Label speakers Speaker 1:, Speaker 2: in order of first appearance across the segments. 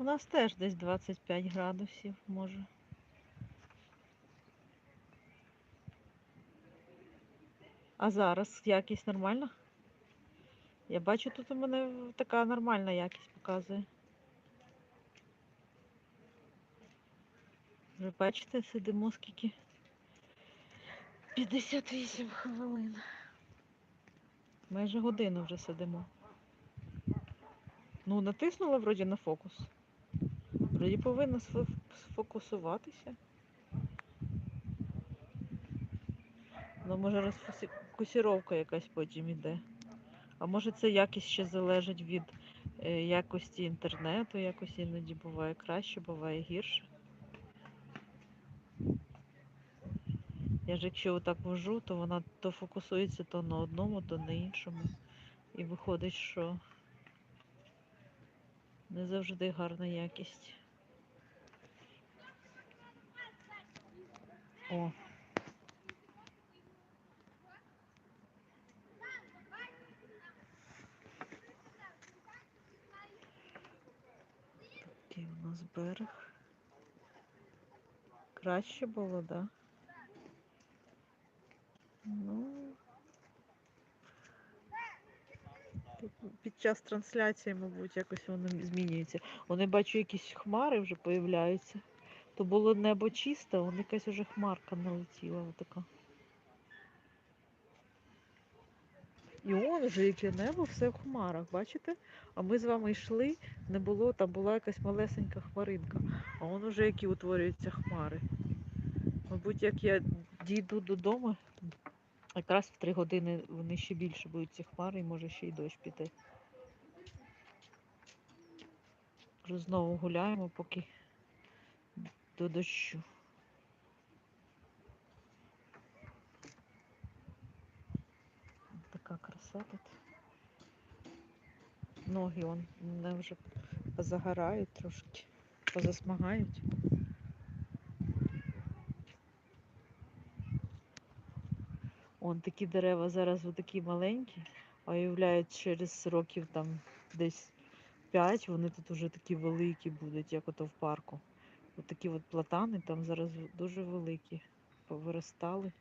Speaker 1: У нас теж десь 25 градусів може. А зараз якість нормальна? Я бачу, тут у мене така нормальна якість показує. Вже бачите, сидимо скільки? 58 хвилин. Майже годину вже сидимо. Ну, натиснула вроді на фокус. Вроді повинна сфокусуватися. Ну, може розфокусіровка якась потім іде. А може це якість ще залежить від е, якості інтернету, якось іноді буває краще, буває гірше. Я ж якщо отак вожу, то вона то фокусується то на одному, то на іншому. І виходить, що не завжди гарна якість. О. Такий у нас берег. Краще було, да? Ну. Під час трансляції, мабуть, якось воно змінюється. Вони бачу, якісь хмари вже появляються. То було небо чисте, а якась вже хмарка налетіла отака. І он вже яке небо, все в хмарах, бачите? А ми з вами йшли, не було, там була якась малесенька хмаринка. А он уже які утворюються хмари. Мабуть, як я дійду додому, якраз в три години вони ще більше будуть ці хмари і може ще й дощ піти. Знову гуляємо, поки до дощу. Така краса тут. Ноги он мене вже позагорають трошки, позасмагають. Он такі дерева зараз такі маленькі, а уявляють через років там десь 5 вони тут уже такі великі будуть, як ото в парку. От такі от платани там зараз дуже великі, повиростали.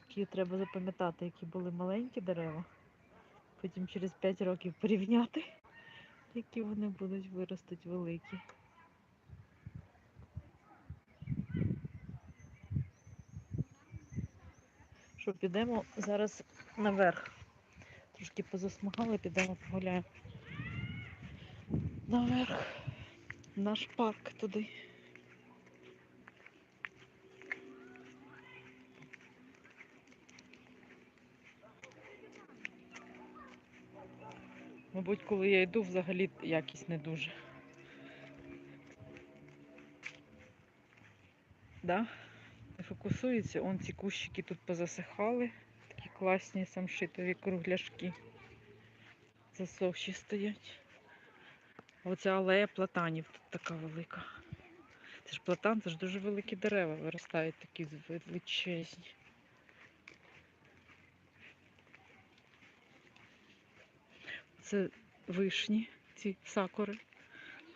Speaker 1: Такі треба запам'ятати, які були маленькі дерева. Потім через 5 років порівняти, які вони будуть виростуть великі. Що, підемо зараз наверх. Трошки позасмагали, підемо погуляємо. Наверх. Наш парк туди. Мабуть, коли я йду, взагалі якість не дуже. Да? Фокусується. Он ці кущики тут позасихали. Такі класні самшитові кругляшки. Засохші стоять. А Оця алея платанів тут така велика. Це ж платан, це ж дуже великі дерева виростають такі величезні. Це вишні, ці сакури.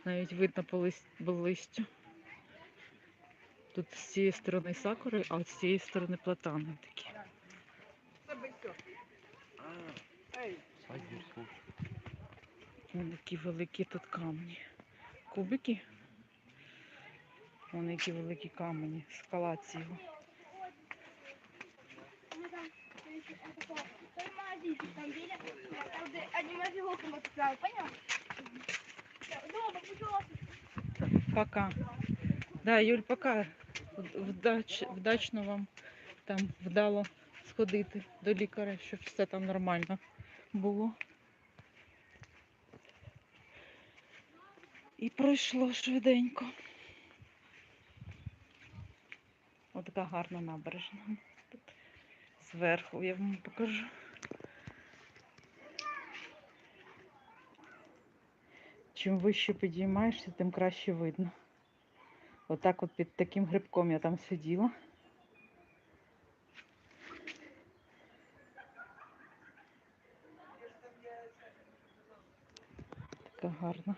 Speaker 1: Навіть видно по лист- по листю. Тут з цієї сторони сакури, а от з цієї сторони платани такі. Вон які великі тут камні. Кубики. Вон які великі камені. Скала ціла. Пока. Да, Юль, пока. Вдач, вдачно вам там вдало сходити до лікаря, щоб все там нормально було. І пройшло швиденько. Отака гарна набережна. Тут зверху я вам покажу. Чим вище підіймаєшся, тим краще видно. Отак от під таким грибком я там сиділа. Така гарна.